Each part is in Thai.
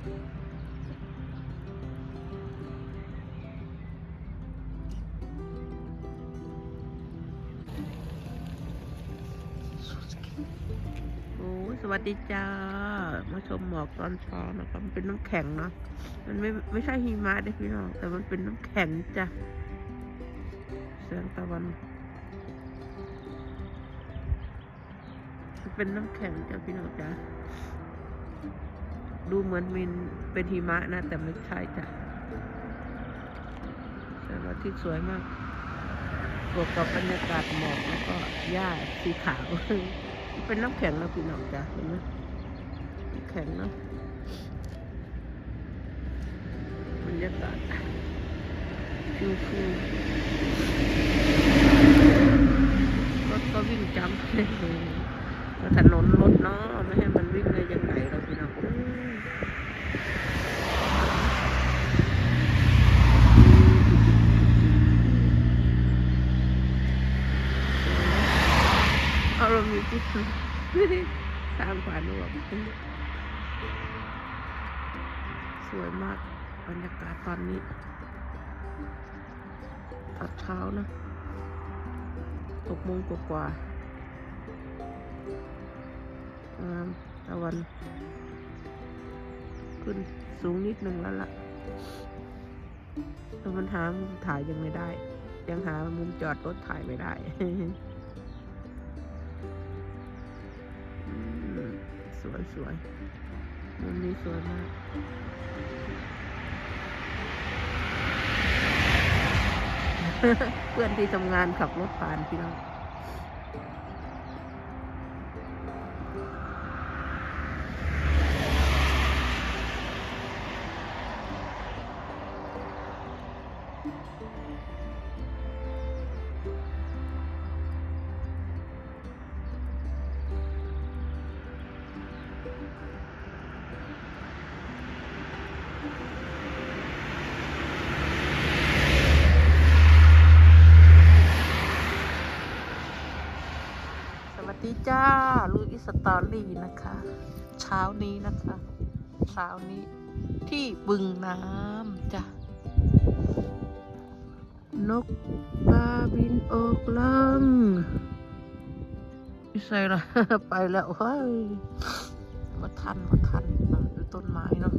โอ้สวัสดีจ้า มาชมหมอกตอนเช้านะครับ มันเป็นน้ำแข็งเนาะ มันไม่ไม่ใช่หิมะนะพี่น้อง แต่มันเป็นน้ำแข็งจ้ะแสงตะวัน เป็นน้ำแข็งจ้ะพี่น้องจ้ะ ดูเหมือนมินเป็นหิมะนะ แต่ไม่ใช่จ้ะแสงอาทิตย์สวยมากบวกกับบรรยากาศหมอกแล้วก็หญ้าสีขาว เป็นน้ำแข็งนะพี่น้องจ้ะเห็นไหมแข็งเนาะบรรยากาศฟิวฟิวรถก็วิ่งจำเลยแล้วถนนรถเนาะไม่ให้มันวิ่งได้ยังไงเราพี่น้องอู้ เอาเรามีที่สร้างฝันว่าสวยมากบรรยากาศตอนนี้ตอนเช้านะหกโมงกว่าๆงามตะวัน ขึ้นสูงนิดหนึ่งแล้วล่ะแต่มันหามุมถ่ายยังไม่ได้ ยังหามุมจอดรถถ่ายไม่ได้ สวยมุมนี้สวยมากเพื่อนที่ทำงานขับรถผ่านพี่น้อง จ้าลูอิสตอรี่นะคะ เช้านี้นะคะเช้านี้ที่บึงน้ำจ้ะนกกาบินออกลังไม่ใช่ละไปแล้วเฮ้ยมาทันมาทันอะดูต้นไม้เนาะ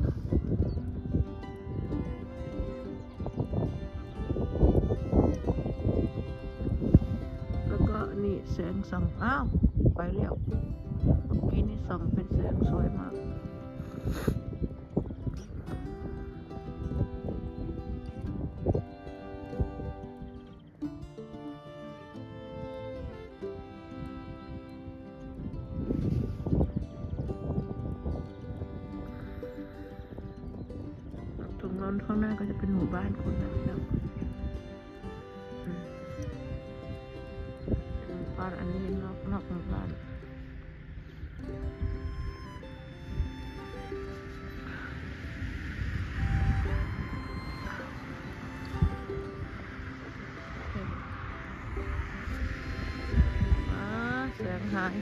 แสงส่องอ้าวไปแล้วเมื่อกี้นี่ส่องเป็นแสงสวยมากตรงนั้นข้างหน้าก็จะเป็นหมู่บ้านคนนะ แสงหาย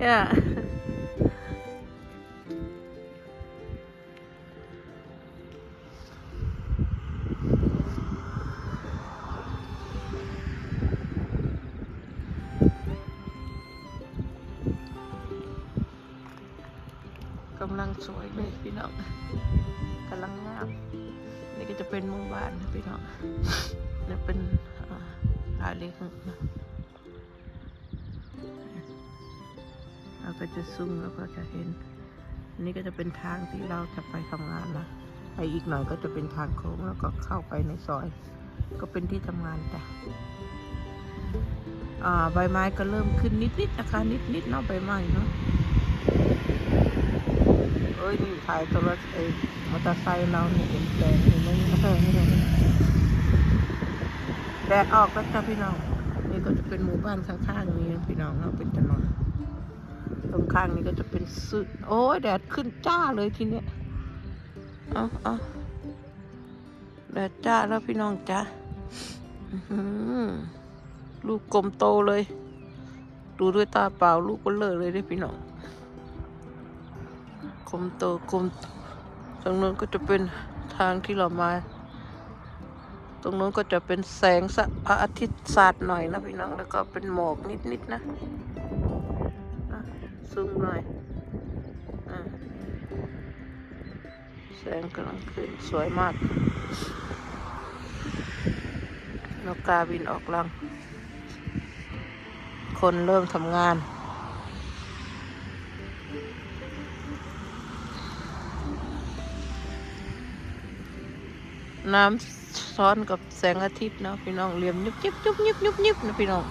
Yeah. ำลังสวยเลยพี่น้องกำลังงาม นี่ก็จะเป็นหมู่บ้านนะพี่น้องนี่เป็นอ่าเล็กนะเราก็จะซุ่มแล้วก็จะเห็นนนี้ก็จะเป็นทางที่เราจะไปทำงานนะไปอีกหน่อยก็จะเป็นทางโค้งแล้วก็เข้าไปในซอย ก็เป็นที่ทำงานจ้ะอ่ใบไม้ก็เริ่มขึ้นนิดๆนะคะ นิดๆเนาะใบไม้เนาะ ยนี่ถ่ายโทรศัพท์เอ้มอเตอร์ไซค์เราเนี่ยเป็นแสงเห็นไหมแดดออกแล้วจ้ะพี่น้องนี่ก็จะเป็นหมู่บ้านข้างๆนี้พี่น้องเราเป็นถนนตรงข้างนี้ก็จะเป็นสึโอ้ยแดดขึ้นจ้าเลยทีเนี้ยเอาเอาแดดจ้าแล้วพี่น้องจ้าลูกกลมโตเลย ดูด้วยตาเปล่าลูกก็เลอะเลยได้พี่น้อง กลมโตกลมตรงนู้นก็จะเป็นทางที่เรามา ตรงนู้นก็จะเป็นแสงสพระอาทิตย์สาดหน่อยนะพี่น้องแล้วก็เป็นหมอกนิดๆนะอะซูมหน่อยอแสงกำลังขึ้นสวยมากนกกาบินออกรัง คนเริ่มทำงาน น้ำซ้อนกับแสงอาทิตย์เนาะพี่น้องเหลี่ยมยุบยิบยุบยิบยุบยิบนะพี่น้อง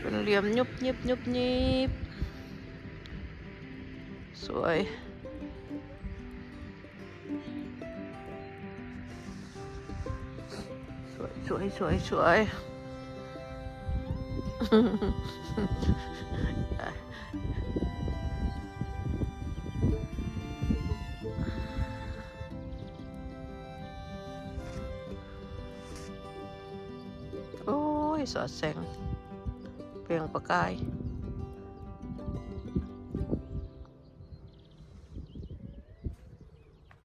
เป็นเหลี่ยมยุบยิบยุบยิบสวยสวยสวยสวยสวย โอ้ยสอ